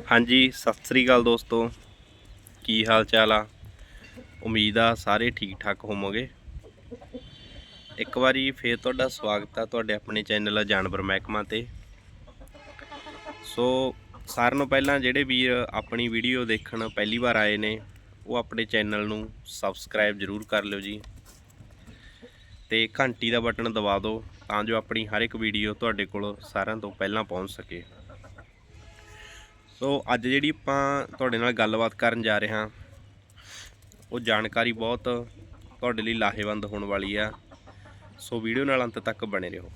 ਹਾਂਜੀ, ਸਤਿ ਸ੍ਰੀ ਅਕਾਲ ਦੋਸਤੋ। ਕੀ ਹਾਲ ਚਾਲ ਆ? ਉਮੀਦ ਆ ਸਾਰੇ ਠੀਕ ਠਾਕ ਹੋਵੋਗੇ। ਇੱਕ ਵਾਰੀ ਫੇਰ ਤੁਹਾਡਾ ਸਵਾਗਤ ਆ ਤੁਹਾਡੇ ਆਪਣੇ ਚੈਨਲ ਆ ਜਾਨਵਰ ਮਹਿਕਮਾ ਤੇ। ਸੋ, ਸਾਰਿਆਂ ਨੂੰ ਪਹਿਲਾਂ ਜਿਹੜੇ ਵੀਰ ਆਪਣੀ ਵੀਡੀਓ ਦੇਖਣ ਪਹਿਲੀ ਵਾਰ ਆਏ ਨੇ, ਉਹ ਆਪਣੇ ਚੈਨਲ ਨੂੰ ਸਬਸਕ੍ਰਾਈਬ ਜ਼ਰੂਰ ਕਰ ਲਿਓ ਜੀ। ਤੇ ਘੰਟੀ ਦਾ ਬਟਨ ਦਬਾ ਦਿਓ ਤਾਂ ਜੋ ਆਪਣੀ ਹਰ ਇੱਕ ਵੀਡੀਓ ਤੁਹਾਡੇ ਕੋਲ ਸਾਰਿਆਂ ਤੋਂ ਪਹਿਲਾਂ ਪਹੁੰਚ ਸਕੇ। ਸੋ ਅੱਜ ਜਿਹੜੀ ਆਪਾਂ ਤੁਹਾਡੇ ਨਾਲ ਗੱਲਬਾਤ ਕਰਨ ਜਾ ਰਹੇ ਹਾਂ, ਉਹ ਜਾਣਕਾਰੀ ਬਹੁਤ ਤੁਹਾਡੇ ਲਈ ਲਾਹੇਵੰਦ ਹੋਣ ਵਾਲੀ ਆ। ਸੋ ਵੀਡੀਓ ਨਾਲ ਅੰਤ ਤੱਕ ਬਣੇ ਰਹੋ।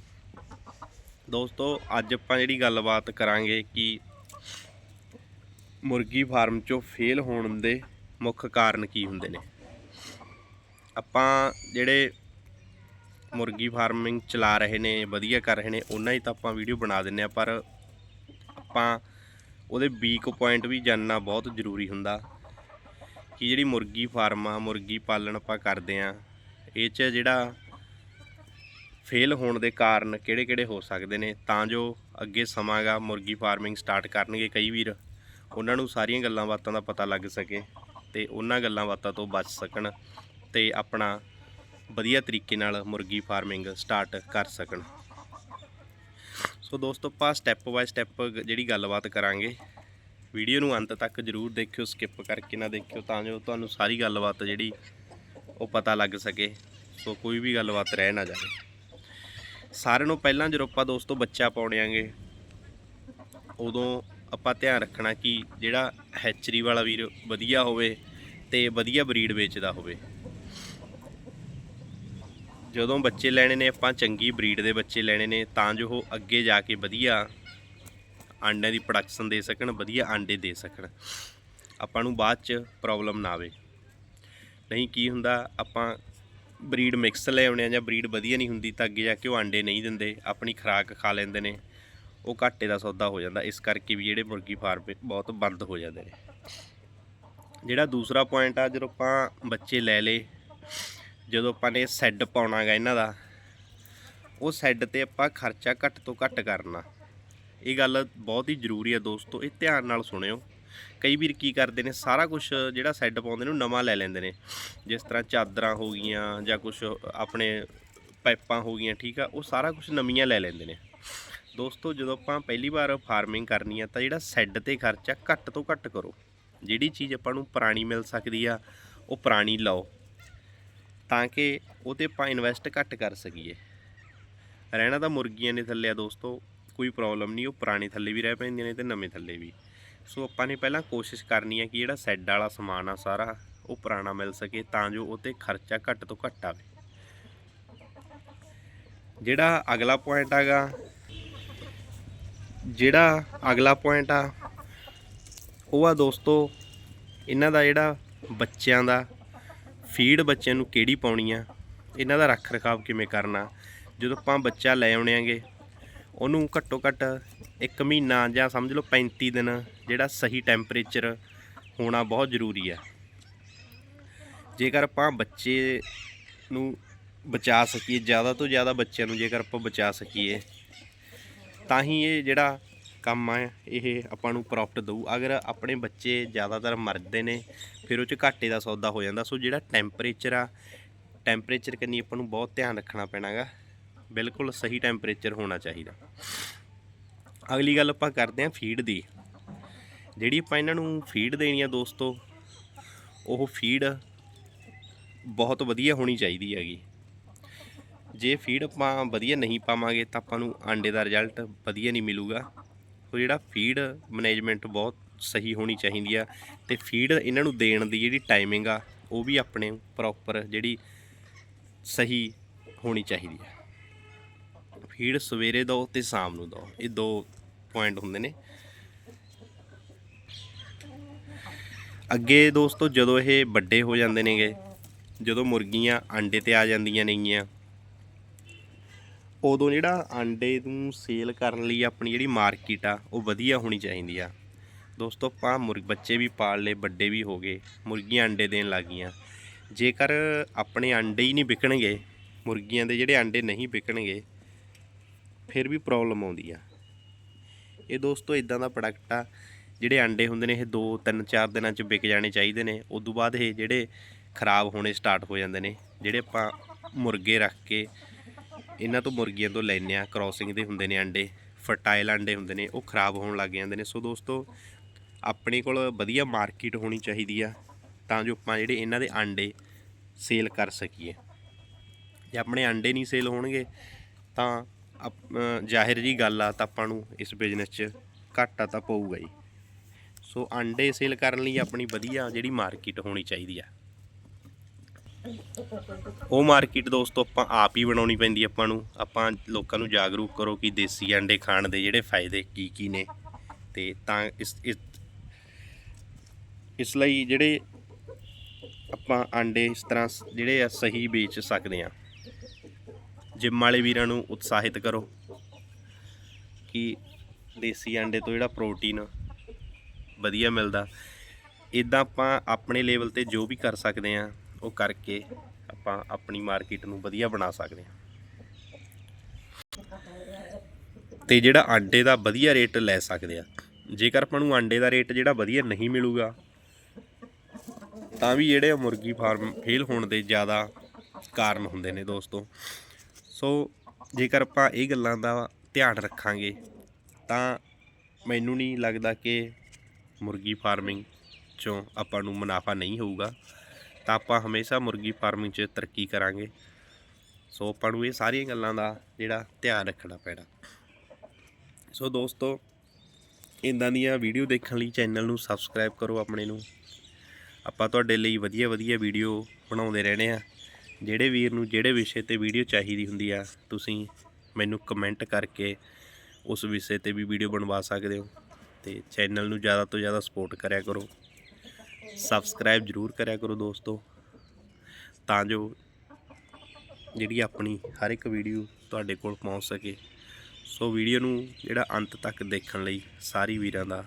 ਦੋਸਤੋ, ਅੱਜ ਆਪਾਂ ਜਿਹੜੀ ਗੱਲਬਾਤ ਕਰਾਂਗੇ ਕਿ ਮੁਰਗੀ ਫਾਰਮ 'ਚੋਂ ਫੇਲ ਹੋਣ ਦੇ ਮੁੱਖ ਕਾਰਨ ਕੀ ਹੁੰਦੇ ਨੇ। ਆਪਾਂ ਜਿਹੜੇ ਮੁਰਗੀ ਫਾਰਮਿੰਗ ਚਲਾ ਰਹੇ ਨੇ, ਵਧੀਆ ਕਰ ਰਹੇ ਨੇ, ਉਹਨਾਂ ਹੀ ਤਾਂ ਆਪਾਂ ਵੀਡੀਓ ਬਣਾ ਦਿੰਨੇ ਆ, ਪਰ ਆਪਾਂ ਉਹਦੇ ਵੀਕ ਪੁਆਇੰਟ ਵੀ ਜਾਣਨਾ ਬਹੁਤ ਜ਼ਰੂਰੀ ਹੁੰਦਾ। ਕਿ ਜਿਹੜੀ ਮੁਰਗੀ ਫਾਰਮ ਆ, ਮੁਰਗੀ ਪਾਲਣ ਆਪਾਂ ਕਰਦੇ ਆ, ਇਹ 'ਚ ਜਿਹੜਾ ਫੇਲ ਹੋਣ ਦੇ ਕਾਰਨ ਕਿਹੜੇ-ਕਿਹੜੇ ਹੋ ਸਕਦੇ ਨੇ, ਤਾਂ ਜੋ ਅੱਗੇ ਸਮਾਂਗਾ ਮੁਰਗੀ ਫਾਰਮਿੰਗ ਸਟਾਰਟ ਕਰਨਗੇ ਕਈ ਵੀਰ, ਉਹਨਾਂ ਨੂੰ ਸਾਰੀਆਂ ਗੱਲਾਂ ਬਾਤਾਂ ਦਾ ਪਤਾ ਲੱਗ ਸਕੇ ਤੇ ਉਹਨਾਂ ਗੱਲਾਂ ਬਾਤਾਂ ਤੋਂ ਬਚ ਸਕਣ ਤੇ ਆਪਣਾ ਵਧੀਆ ਤਰੀਕੇ ਨਾਲ ਮੁਰਗੀ ਫਾਰਮਿੰਗ ਸਟਾਰਟ ਕਰ ਸਕਣ। ਸੋ ਦੋਸਤੋ, ਆਪਾਂ ਸਟੈਪ ਬਾਏ ਸਟੈਪ ਜਿਹੜੀ ਗੱਲਬਾਤ ਕਰਾਂਗੇ। ਵੀਡੀਓ ਨੂੰ ਅੰਤ ਤੱਕ ਜਰੂਰ ਦੇਖਿਓ ਸਕਿਪ ਕਰਕੇ ਨਾ ਦੇਖਿਓ, ਤਾਂ ਜੋ ਤੁਹਾਨੂੰ ਸਾਰੀ ਗੱਲਬਾਤ ਜਿਹੜੀ ਉਹ ਪਤਾ ਲੱਗ ਸਕੇ। ਸੋ ਕੋਈ ਵੀ ਗੱਲਬਾਤ ਰਹਿ ਨਾ ਜਾਵੇ। ਸਾਰਿਆਂ ਨੂੰ ਪਹਿਲਾਂ ਜਦੋਂ ਆਪਾਂ ਦੋਸਤੋ ਬੱਚਾ ਪਾਉਣਿਆਂਗੇ ਉਦੋਂ ਆਪਾਂ ਧਿਆਨ ਰੱਖਣਾ ਕਿ ਜਿਹੜਾ ਹੈਚਰੀ ਵਾਲਾ ਵੀਰ ਵਧੀਆ ਹੋਵੇ ਤੇ ਵਧੀਆ ਬਰੀਡ ਵੇਚਦਾ ਹੋਵੇ। ਜਦੋਂ ਬੱਚੇ ਲੈਣੇ ਨੇ, ਆਪਾਂ ਚੰਗੀ ਬਰੀਡ ਦੇ ਬੱਚੇ ਲੈਣੇ ਨੇ, ਤਾਂ ਜੋ ਉਹ ਅੱਗੇ ਜਾ ਕੇ ਵਧੀਆ ਆਂਡਿਆਂ ਦੀ ਪ੍ਰੋਡਕਸ਼ਨ ਦੇ ਸਕਣ, ਵਧੀਆ ਆਂਡੇ ਦੇ ਸਕਣ। ਆਪਾਂ ਨੂੰ ਬਾਅਦ ਚ ਪ੍ਰੋਬਲਮ ਨਾ ਆਵੇ। ਨਹੀਂ ਕੀ ਹੁੰਦਾ, ਆਪਾਂ ਬਰੀਡ ਮਿਕਸ ਲੈ ਆਉਣੇ ਆ ਜਾਂ ਬਰੀਡ ਵਧੀਆ ਨਹੀਂ ਹੁੰਦੀ ਤਾਂ ਅੱਗੇ ਜਾ ਕੇ ਉਹ ਆਂਡੇ ਨਹੀਂ ਦਿੰਦੇ, ਆਪਣੀ ਖੁਰਾਕ ਖਾ ਲੈਂਦੇ ਨੇ। ਉਹ ਘਾਟੇ ਦਾ ਸੌਦਾ ਹੋ ਜਾਂਦਾ, ਇਸ ਕਰਕੇ ਵੀ ਜਿਹੜੇ ਮੁਰਗੀ ਫਾਰਮ ਬਹੁਤ ਬੰਦ ਹੋ ਜਾਂਦੇ ਨੇ। ਜਿਹੜਾ ਦੂਸਰਾ ਪੁਆਇੰਟ ਆ, ਜਦੋਂ ਆਪਾਂ ਬੱਚੇ ਲੈ ਲਏ ਜਦੋਂ ਆਪਾਂ ਨੇ ਸੈੱਡ ਪਾਉਣਾਗਾ ਇਹਨਾਂ ਦਾ, ਉਹ ਸੈੱਡ ਤੇ ਆਪਾਂ ਖਰਚਾ ਘੱਟ ਤੋਂ ਘੱਟ ਕਰਨਾ। ਇਹ ਗੱਲ ਬਹੁਤ ਹੀ ਜ਼ਰੂਰੀ ਹੈ ਦੋਸਤੋ, ਇਹ ਧਿਆਨ ਨਾਲ ਸੁਣਿਓ। ਕਈ ਵੀਰ ਕੀ ਕਰਦੇ ਨੇ, ਸਾਰਾ ਕੁਝ ਜਿਹੜਾ ਸੈੱਡ ਪਾਉਂਦੇ ਨੇ ਉਹ ਨਵਾਂ ਲੈ ਲੈਂਦੇ ਨੇ। ਜਿਸ ਤਰ੍ਹਾਂ ਚਾਦਰਾਂ ਹੋ ਗਈਆਂ ਜਾਂ ਕੁਝ ਆਪਣੇ ਪਾਈਪਾਂ ਹੋ ਗਈਆਂ, ਠੀਕ ਆ, ਉਹ ਸਾਰਾ ਕੁਝ ਨਵੀਆਂ ਲੈ ਲੈਂਦੇ ਨੇ। ਦੋਸਤੋ, ਜਦੋਂ ਆਪਾਂ ਪਹਿਲੀ ਵਾਰ ਫਾਰਮਿੰਗ ਕਰਨੀ ਆ, ਤਾਂ ਜਿਹੜਾ ਸੈੱਡ ਤੇ ਖਰਚਾ ਘੱਟ ਤੋਂ ਘੱਟ ਕਰੋ। ਜਿਹੜੀ ਚੀਜ਼ ਆਪਾਂ ਨੂੰ ਪੁਰਾਣੀ ਮਿਲ ਸਕਦੀ ਆ, ਉਹ ਪੁਰਾਣੀ ਲਓ। ਤਾਂ ਕਿ ਉਹਤੇ ਆਪਾਂ ਇਨਵੈਸਟ ਘੱਟ ਕਰ ਸਕੀਏ। ਰਹਿਣਾ ਤਾਂ ਮੁਰਗੀਆਂ ਨੇ ਥੱਲੇ ਆ ਦੋਸਤੋ, ਕੋਈ ਪ੍ਰੋਬਲਮ ਨਹੀਂ, ਉਹ ਪੁਰਾਣੇ ਥੱਲੇ ਵੀ ਰਹਿ ਪੈਂਦੀਆਂ ਨੇ ਤੇ ਨਵੇਂ ਥੱਲੇ ਵੀ। ਸੋ ਆਪਾਂ ਨੇ ਪਹਿਲਾਂ ਕੋਸ਼ਿਸ਼ ਕਰਨੀ ਹੈ ਕਿ ਜਿਹੜਾ ਸੈੱਡ ਵਾਲਾ ਸਮਾਨ ਆ ਸਾਰਾ, ਉਹ ਪੁਰਾਣਾ ਮਿਲ ਸਕੇ, ਤਾਂ ਜੋ ਉਹ 'ਤੇ ਖਰਚਾ ਘੱਟ ਤੋਂ ਘੱਟ ਆਵੇ। ਜਿਹੜਾ ਅਗਲਾ ਪੁਆਇੰਟ ਹੈਗਾ ਜਿਹੜਾ ਅਗਲਾ ਪੁਆਇੰਟ ਆ, ਉਹ ਆ ਦੋਸਤੋ, ਇਹਨਾਂ ਦਾ ਜਿਹੜਾ ਬੱਚਿਆਂ ਦਾ ਫੀਡ ਬੱਚਿਆਂ ਨੂੰ ਕਿਹੜੀ ਪਾਉਣੀ ਆ, ਇਹਨਾਂ ਦਾ ਰੱਖ ਰਖਾਵ ਕਿਵੇਂ ਕਰਨਾ, ਜਦੋਂ ਆਪਾਂ ਬੱਚਾ ਲੈ ਆਉਣੇ ਆਂਗੇ, ਉਹਨੂੰ ਘੱਟੋ ਘੱਟ 1 ਮਹੀਨਾ ਜਾਂ ਸਮਝ ਲਓ 35 ਦਿਨ ਜਿਹੜਾ ਸਹੀ ਟੈਂਪਰੇਚਰ ਹੋਣਾ ਬਹੁਤ ਜ਼ਰੂਰੀ ਆ। ਜੇਕਰ ਆਪਾਂ ਬੱਚੇ ਨੂੰ ਬਚਾ ਸਕੀਏ, ਜ਼ਿਆਦਾ ਤੋਂ ਜ਼ਿਆਦਾ ਬੱਚਿਆਂ ਨੂੰ ਜੇਕਰ ਆਪਾਂ ਬਚਾ ਸਕੀਏ, ਤਾਂ ਹੀ ਇਹ ਜਿਹੜਾ ਕੰਮ ਆ, ਇਹ ਆਪਾਂ ਨੂੰ ਪ੍ਰੋਫਿਟ ਦਊ। ਅਗਰ ਆਪਣੇ ਬੱਚੇ ਜ਼ਿਆਦਾਤਰ ਮਰਦੇ ਨੇ, ਫਿਰ ਉਹ ਚ ਘਾਟੇ ਦਾ ਸੌਦਾ ਹੋ ਜਾਂਦਾ। ਸੋ ਜਿਹੜਾ ਟੈਂਪਰੇਚਰ ਆ ਟੈਂਪਰੇਚਰ ਕੰਨੀ ਆਪਾਂ ਨੂੰ ਬਹੁਤ ਧਿਆਨ ਰੱਖਣਾ ਪੈਣਾਗਾ। ਬਿਲਕੁਲ ਸਹੀ ਟੈਂਪਰੇਚਰ ਹੋਣਾ ਚਾਹੀਦਾ। ਅਗਲੀ ਗੱਲ ਆਪਾਂ ਕਰਦੇ ਹਾਂ ਫੀਡ ਦੀ। ਜਿਹੜੀ ਆਪਾਂ ਇਹਨਾਂ ਨੂੰ ਫੀਡ ਦੇਣੀ ਆ ਦੋਸਤੋ, ਉਹ ਫੀਡ ਬਹੁਤ ਵਧੀਆ ਹੋਣੀ ਚਾਹੀਦੀ ਹੈਗੀ। ਜੇ ਫੀਡ ਆਪਾਂ ਵਧੀਆ ਨਹੀਂ ਪਾਵਾਂਗੇ, ਤਾਂ ਆਪਾਂ ਨੂੰ ਆਂਡੇ ਦਾ ਰਿਜ਼ਲਟ ਵਧੀਆ ਨਹੀਂ ਮਿਲੂਗਾ। ਸੋ ਜਿਹੜਾ ਫੀਡ ਮੈਨੇਜਮੈਂਟ ਬਹੁਤ ਸਹੀ ਹੋਣੀ ਚਾਹੀਦੀ ਆ ਤੇ ਫੀਡ ਇਹਨਾਂ ਨੂੰ ਦੇਣ ਦੀ ਜਿਹੜੀ ਟਾਈਮਿੰਗ ਆ, ਉਹ ਵੀ ਆਪਣੇ ਪ੍ਰੋਪਰ ਜਿਹੜੀ ਸਹੀ ਹੋਣੀ ਚਾਹੀਦੀ ਆ। ਫੀਡ ਸਵੇਰੇ ਦਿਓ ਤੇ ਸ਼ਾਮ ਨੂੰ ਦਿਓ ਇਹ ਦੋ ਪੁਆਇੰਟ ਹੁੰਦੇ ਨੇ। ਅੱਗੇ ਦੋਸਤੋ ਜਦੋਂ ਇਹ ਵੱਡੇ ਹੋ ਜਾਂਦੇ ਨੇਗੇ, ਜਦੋਂ ਮੁਰਗੀਆਂ ਆਂਡੇ ਤੇ ਆ ਜਾਂਦੀਆਂ ਨੇਗੀਆਂ ਉਦੋਂ ਜਿਹੜਾ ਆਂਡੇ ਨੂੰ ਸੇਲ ਕਰਨ ਲਈ ਆਪਣੀ ਜਿਹੜੀ ਮਾਰਕੀਟ ਆ, ਉਹ ਵਧੀਆ ਹੋਣੀ ਚਾਹੀਦੀ ਆ। ਦੋਸਤੋ, ਆਪਾਂ ਮੁਰਗ ਬੱਚੇ ਵੀ ਪਾਲ ਲਏ, ਵੱਡੇ ਵੀ ਹੋ ਗਏ, ਮੁਰਗੀਆਂ ਆਂਡੇ ਦੇਣ ਲੱਗ ਗਈਆਂ। ਜੇਕਰ ਆਪਣੇ ਆਂਡੇ ਹੀ ਨਹੀਂ ਵਿਕਣਗੇ, ਮੁਰਗੀਆਂ ਦੇ ਜਿਹੜੇ ਆਂਡੇ ਨਹੀਂ ਵਿਕਣਗੇ, ਫਿਰ ਵੀ ਪ੍ਰੋਬਲਮ ਆਉਂਦੀ ਆ। ਇਹ ਦੋਸਤੋ ਇਦਾਂ ਦਾ ਪ੍ਰੋਡਕਟ ਆ, ਜਿਹੜੇ ਆਂਡੇ ਹੁੰਦੇ ਨੇ, ਇਹ 2 3 4 ਦਿਨਾਂ ਚ ਵਿਕ ਜਾਣੇ ਚਾਹੀਦੇ ਨੇ। ਉਸ ਤੋਂ ਬਾਅਦ ਇਹ ਜਿਹੜੇ ਖਰਾਬ ਹੋਣੇ ਸਟਾਰਟ ਹੋ ਜਾਂਦੇ ਨੇ, ਜਿਹੜੇ ਆਪਾਂ ਮੁਰਗੇ ਰੱਖ ਕੇ ਇਹਨਾਂ ਤੋਂ ਮੁਰਗੀਆਂ ਤੋਂ ਲੈਂਦੇ ਆ ਕ੍ਰਾਸਿੰਗ ਦੇ ਹੁੰਦੇ ਨੇ ਅੰਡੇ ਫਰਟਾਈਲ ਅੰਡੇ ਹੁੰਦੇ ਨੇ, ਉਹ ਖਰਾਬ ਹੋਣ ਲੱਗ ਜਾਂਦੇ ਨੇ। ਸੋ ਦੋਸਤੋ, ਆਪਣੇ ਕੋਲ ਵਧੀਆ ਮਾਰਕੀਟ ਹੋਣੀ ਚਾਹੀਦੀ ਆ, ਤਾਂ ਜੋ ਆਪਾਂ ਜਿਹੜੇ ਇਹਨਾਂ ਦੇ ਅੰਡੇ ਸੇਲ ਕਰ ਸਕੀਏ। ਜੇ ਆਪਣੇ ਅੰਡੇ ਨਹੀਂ ਸੇਲ ਹੋਣਗੇ, ਤਾਂ ਜ਼ਾਹਿਰ ਜੀ ਗੱਲ ਆ, ਤਾਂ ਆਪਾਂ ਨੂੰ ਇਸ ਬਿਜ਼ਨਸ 'ਚ ਘਾਟਾ ਤਾਂ ਪਊਗਾ ਹੀ। ਸੋ ਅੰਡੇ ਸੇਲ ਕਰਨ ਲਈ ਆਪਣੀ ਵਧੀਆ ਜਿਹੜੀ ਮਾਰਕੀਟ ਹੋਣੀ ਚਾਹੀਦੀ ਆ। ਉਹ ਮਾਰਕੀਟ ਦੋਸਤੋ ਆਪਾਂ ਆਪ ਹੀ ਬਣਾਉਣੀ ਪੈਂਦੀ ਆਪਾਂ ਨੂੰ। ਆਪਾਂ ਲੋਕਾਂ ਨੂੰ ਜਾਗਰੂਕ ਕਰੋ ਕਿ ਦੇਸੀ ਅੰਡੇ ਖਾਣ ਦੇ ਜਿਹੜੇ ਫਾਇਦੇ ਕੀ ਕੀ ਨੇ। ਤੇ ਤਾਂ ਇਸ ਇਸ ਲਈ ਜਿਹੜੇ ਆਪਾਂ ਅੰਡੇ ਇਸ ਤਰ੍ਹਾਂ ਜਿਹੜੇ ਆ ਸਹੀ ਵੇਚ ਸਕਦੇ ਆ। ਜਿਮ ਵਾਲੇ ਵੀਰਾਂ ਨੂੰ ਉਤਸ਼ਾਹਿਤ ਕਰੋ ਕਿ ਦੇਸੀ ਅੰਡੇ ਤੋਂ ਜਿਹੜਾ ਪ੍ਰੋਟੀਨ ਵਧੀਆ ਮਿਲਦਾ। ਇਦਾਂ ਆਪਾਂ ਆਪਣੇ ਲੈਵਲ ਤੇ ਜੋ ਵੀ ਕਰ ਸਕਦੇ ਆ ਉਹ ਕਰਕੇ ਆਪਾਂ ਆਪਣੀ ਮਾਰਕੀਟ ਨੂੰ ਵਧੀਆ ਬਣਾ ਸਕਦੇ ਹਾਂ। ਤੇ ਜਿਹੜਾ ਆਂਡੇ ਦਾ ਵਧੀਆ ਰੇਟ ਲੈ ਸਕਦੇ ਆ ਜੇਕਰ ਆਪਾਂ ਨੂੰ ਆਂਡੇ ਦਾ ਰੇਟ ਜਿਹੜਾ ਵਧੀਆ ਨਹੀਂ ਮਿਲੂਗਾ, ਤਾਂ ਵੀ ਜਿਹੜੇ ਆ ਮੁਰਗੀ ਫਾਰਮ ਫੇਲ ਹੋਣ ਦੇ ਜ਼ਿਆਦਾ ਕਾਰਨ ਹੁੰਦੇ ਨੇ ਦੋਸਤੋ। ਸੋ ਜੇਕਰ ਆਪਾਂ ਇਹ ਗੱਲਾਂ ਦਾ ਧਿਆਨ ਰੱਖਾਂਗੇ, ਤਾਂ ਮੈਨੂੰ ਨਹੀਂ ਲੱਗਦਾ ਕਿ ਮੁਰਗੀ ਫਾਰਮਿੰਗ ਚੋਂ ਆਪਾਂ ਨੂੰ ਮੁਨਾਫਾ ਨਹੀਂ ਹੋਊਗਾ। ਤਾਂ ਆਪਾਂ ਹਮੇਸ਼ਾ ਮੁਰਗੀ ਫਾਰਮਿੰਗ 'ਚ ਤਰੱਕੀ ਕਰਾਂਗੇ। ਸੋ ਆਪਾਂ ਨੂੰ ਇਹ ਸਾਰੀਆਂ ਗੱਲਾਂ ਦਾ ਜਿਹੜਾ ਧਿਆਨ ਰੱਖਣਾ ਪੈਣਾ। ਸੋ ਦੋਸਤੋ, ਇਦਾਂ ਦੀਆਂ ਵੀਡੀਓ ਦੇਖਣ ਲਈ ਚੈਨਲ ਨੂੰ ਸਬਸਕ੍ਰਾਈਬ ਕਰੋ ਆਪਣੇ ਨੂੰ। ਆਪਾਂ ਤੁਹਾਡੇ ਲਈ ਵਧੀਆ ਵਧੀਆ ਵੀਡੀਓ ਬਣਾਉਂਦੇ ਰਹਿਣੇ ਆ ਜਿਹੜੇ ਵੀਰ ਨੂੰ ਜਿਹੜੇ ਵਿਸ਼ੇ ਤੇ ਵੀਡੀਓ ਚਾਹੀਦੀ ਹੁੰਦੀ ਆ, ਤੁਸੀਂ ਮੈਨੂੰ ਕਮੈਂਟ ਕਰਕੇ ਉਸ ਵਿਸ਼ੇ ਤੇ ਵੀ ਵੀਡੀਓ ਬਣਵਾ ਸਕਦੇ ਹੋ। ਤੇ ਚੈਨਲ ਨੂੰ ਜ਼ਿਆਦਾ ਤੋਂ ਜ਼ਿਆਦਾ ਸਪੋਰਟ ਕਰਿਆ ਕਰੋ। ਸਬਸਕ੍ਰਾਈਬ ਜ਼ਰੂਰ ਕਰਿਆ ਕਰੋ ਦੋਸਤੋ। ਤਾਂ ਜੋ ਜਿਹੜੀ ਆਪਣੀ ਹਰ ਇੱਕ ਵੀਡੀਓ ਤੁਹਾਡੇ ਕੋਲ ਪਹੁੰਚ ਸਕੇ। ਸੋ ਵੀਡੀਓ ਨੂੰ ਜਿਹੜਾ ਅੰਤ ਤੱਕ ਦੇਖਣ ਲਈ ਸਾਰੀ ਵੀਰਾਂ ਦਾ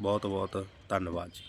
ਬਹੁਤ ਬਹੁਤ ਧੰਨਵਾਦ ਜੀ।